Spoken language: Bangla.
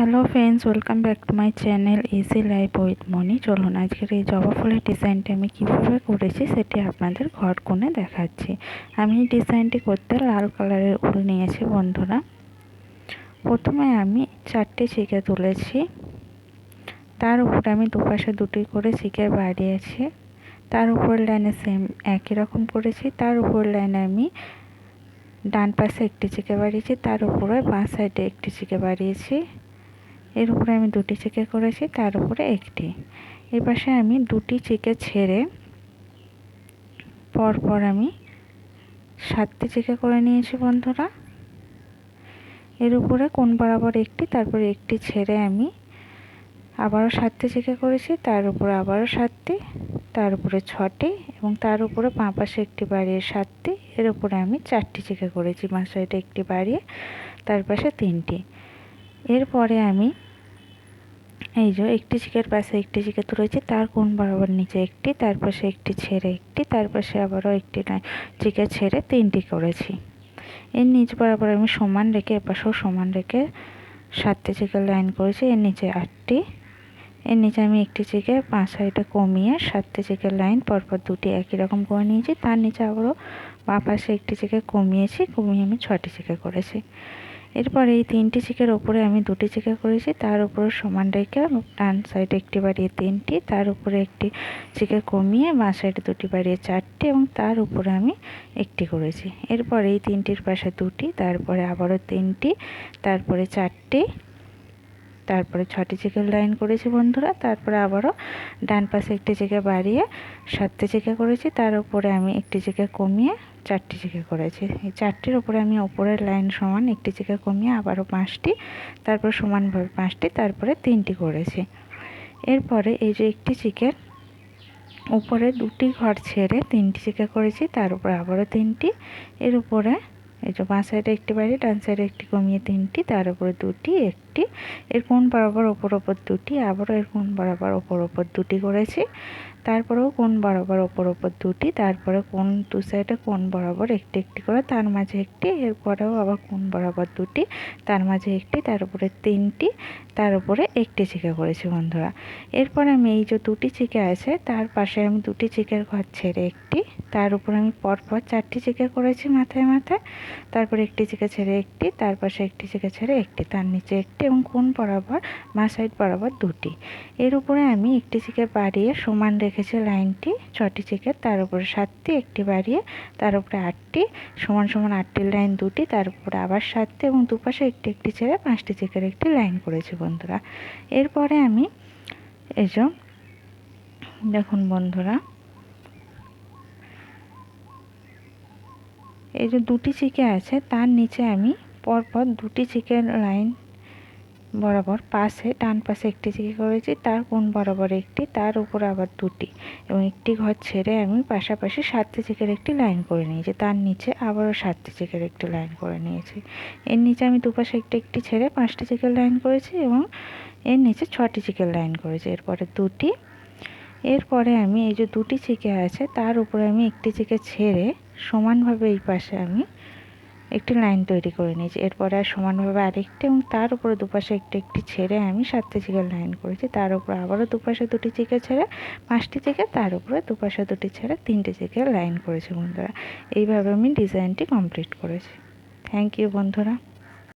Hello friends, welcome back to my channel easy life with Moni. চলুন আজকের এই জবা ফুলের ডিজাইনটি আমি কীভাবে করেছি সেটি আপনাদের ঘর কোণে দেখাচ্ছি। আমি এই ডিজাইনটি করতে লাল কালারের উল নিয়েছি বন্ধুরা। প্রথমে আমি চারটে চিকে তুলেছি। তার উপরে আমি দুপাশে দুটি করে চিকে বাড়িয়েছি। তার উপর লাইনে সেম একই রকম করেছি। তার উপর লাইনে আমি ডান পাশে একটি চিকে বাড়িয়েছি। তার উপরে বাঁ সাইডে একটি চিকে বাড়িয়েছি। এর উপরে আমি দুটি চিকে করেছি, তার উপরে একটি। এই পাশে আমি দুটি চিকে ছেড়ে পরপর আমি সাতটি চিকে করে নিয়েছি বন্ধুরা। এর উপরে কোন বরাবর একটি, তারপরে একটি ছেড়ে আমি আবারও সাতটি চিকে করেছি, তার উপরে আবারও সাতটি, তার উপরে ছটি এবং তার উপরে পাঁ পাশে একটি বাড়িয়ে সাতটি, এর উপরে আমি চারটি চিকে করেছি সাইডে একটি বাড়িয়ে, তার পাশে তিনটি। এরপরে আমি এই যে একটি চিকের পাশে একটি চিকে তুলেছি তার কোন বরাবর নিচে একটি, তার পাশে একটি ছেড়ে একটি, তার পাশে আবারও একটি চিকে ছেড়ে তিনটি করেছি। এর নিচ বরাবর আমি সমান রেখে, এপাশেও সমান রেখে সাতটি চিকের লাইন করেছি, এর নিচে আটটি, এর নিচে আমি একটি চিকে পাঁচ সাইডে কমিয়ে সাতটি চিকের লাইন, পরপর দুটি একই রকম করে নিয়েছি, তার নিচে আবারও বাঁ পাশে একটি চিকে কমিয়েছি, কমিয়ে আমি ছটি চিকে করেছি। এরপর এই তিনটি চিকের ওপরে আমি দুটি চিকা করেছি। তার উপরে সমান রেখে ডান সাইডে একটি বাড়িয়ে তিনটি, তার উপরে একটি চিকা কমিয়ে বাঁ সাইডে দুটি বাড়িয়ে চারটি এবং তার উপরে আমি একটি করেছি। এরপর এই তিনটির পাশে দুটি, তারপরে আবারও তিনটি, তারপরে চারটি তারপরে ছটি চিকের লাইন করেছি বন্ধুরা, তারপরে আবারও ডান পাশে একটি চেকে বাড়িয়ে সাতটি চিকে করেছি, তার উপরে আমি একটি চিকে কমিয়ে চারটি চিকে করেছি। এই চারটির উপরে আমি ওপরের লাইন সমান একটি চিকে কমিয়ে আবারও পাঁচটি, তারপর সমানভাবে পাঁচটি, তারপরে তিনটি করেছি। এরপরে এই যে একটি চিকেন উপরে দুটি ঘর ছেড়ে তিনটি চিকে করেছি, তার উপরে আবারও তিনটি, এর উপরে এই যে বাঁ সাইডে একটি বাড়ি, ডান সাইডে একটি কমিয়ে তিনটি, তার উপরে দুটি, একটি। এর কোন বরাবর ওপর ওপর দুটি? আবারও এর কোন বরাবর ওপর ওপর দুটি করেছি। তারপরেও কোন বরাবর ওপর ওপর দুটি, তারপরে কোন দু সাইডে কোন বরাবর একটি একটি করে, তার মাঝে একটি, এরপরেও আবার কোন বরাবর দুটি, তার মাঝে একটি, তার উপরে তিনটি, তার উপরে একটি চিকে করেছি বন্ধুরা। এরপরে আমি এই যে দুটি চিকে আছে, তার পাশে আমি দুটি চিকের ঘর ছেড়ে একটি, তার উপরে আমি পরপর চারটি চিকে করেছি মাথায় মাথায়, তারপরে একটি চিকে ছেড়ে একটি, তার পাশে একটি চিকে ছেড়ে একটি, তার নিচে একটি এবং কোন বরাবর মা সাইড বরাবর দুটি। এর উপরে আমি একটি চিকে বাড়িয়ে সমান রেখেছি লাইনটি? ছটি চিকের, তার উপরে সাতটি, একটি বাড়িয়ে, তার উপরে আটটি, সমান সমান আটটি লাইন দুটি, তার উপরে আবার সাতটি এবং দুপাশে একটি একটি ছেড়ে পাঁচটি চিকের একটি লাইন করেছি বন্ধুরা। এরপরে আমি, এই দেখুন বন্ধুরা, এই যে দুটি চিকে আছে, তার নিচে আমি পরপর দুটি চিকেন লাইন বরাবর পাশে, ডান পাশে একটি চিকে করেছি, তার কোন বরাবর একটি, তার উপর আবার দুটি। এবং একটি ঘর ছেড়ে আমি পাশাপাশি সাতটি চিকের একটি লাইন করে নিয়েছি, তার নিচে আবারও সাতটি চিকের একটি লাইন করে নিয়েছি। এর নিচে আমি দুপাশে একটি একটি ছেড়ে পাঁচটি চিকের লাইন করেছি এবং এর নিচে ছটি চিকের লাইন করেছি। এরপরে দুটি। এরপরে আমি এই যে দুটি চিকে আছে, তার উপরে আমি একটি চিকে ছেড়ে সমানভাবে এই পাশে আমি একটি লাইন তৈরি করে নিয়েছি। এরপরে আর সমানভাবে আরেকটি এবং তার উপরে দুপাশে একটি একটি ছেড়ে আমি সাতটি চিকের লাইন করেছি। তার উপরে আবারও দুপাশে দুটি চিকে ছেড়ে, পাঁচটি চিকে তার উপরে দুপাশে দুটি ছেড়ে, তিনটি চিকের লাইন করেছি বন্ধুরা। এইভাবে আমি ডিজাইনটি কমপ্লিট করেছি। থ্যাংক ইউ বন্ধুরা।